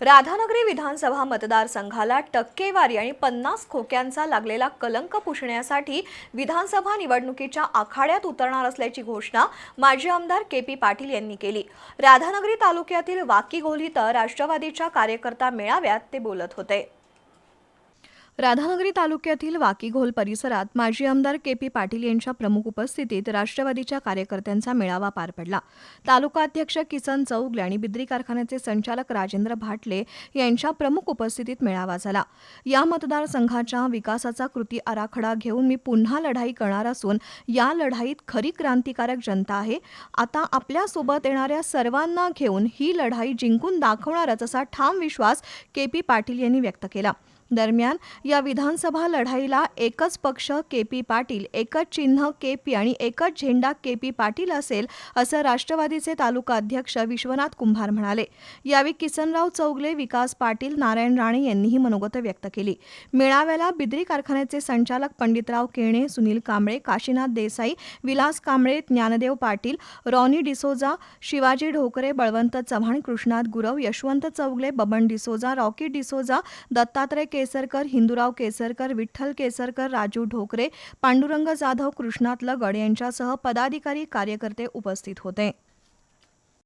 राधानगरी विधानसभा मतदारसंघाला टक्केवारी आणि पन्नास खोक्यांचा लागलेला कलंक पुसण्यासाठी विधानसभा निवडणुकीच्या आखाड्यात उतरणार असल्याची घोषणा माजी आमदार के पी पाटील यांनी केली. राधानगरी तालुक्यातील वाकीगोल इथं राष्ट्रवादीच्या कार्यकर्ता मेळाव्यात ते बोलत होते. राधानगरी तालुक्यातील वाकीघोल परिसरात माजी आमदार के पी पाटील यांच्या प्रमुख उपस्थितीत राष्ट्रवादीच्या कार्यकर्त्यांचा मेळावा पार पडला. तालुका अध्यक्ष किसन चौगले आणि बिद्री कारखान्याचे संचालक राजेंद्र भाटले यांच्या प्रमुख उपस्थितीत मेळावा झाला. या मतदारसंघाच्या विकासाचा कृती आराखडा घेऊन मी पुन्हा लढाई करणार असून या लढाईत खरी क्रांतिकारक जनता आहे. आता आपल्यासोबत येणाऱ्या सर्वांना घेऊन ही लढाई जिंकून दाखवणारच असा ठाम विश्वास के पी पाटील यांनी व्यक्त केला. दरम्यान या विधानसभा लढाईला एकच पक्ष के पी पाटील एकच चिन्ह के पी आणि एकच झेंडा के पी पाटील असेल असं राष्ट्रवादीचे तालुका अध्यक्ष विश्वनाथ कुंभार म्हणाले. यावेळी किसनराव चौगले विकास पाटील नारायण राणे यांनीही मनोगत व्यक्त केली. मेळाव्याला बिद्री कारखान्याचे संचालक पंडितराव केणे सुनील कांबळे काशीनाथ देसाई विलास कांबळे ज्ञानदेव पाटील रॉनी डिसोजा शिवाजी ढोकरे बळवंत चव्हाण कृष्णात गुरव यशवंत चौगले बबन डिसोजा रॉकी डिसोजा दत्तात्रय केसरकर हिंदुराव केसरकर विठ्ठल केसरकर राजू ढोकरे पांडुरंग जाधव कृष्णात लगड यांच्यासह पदाधिकारी कार्यकर्ते उपस्थित होते.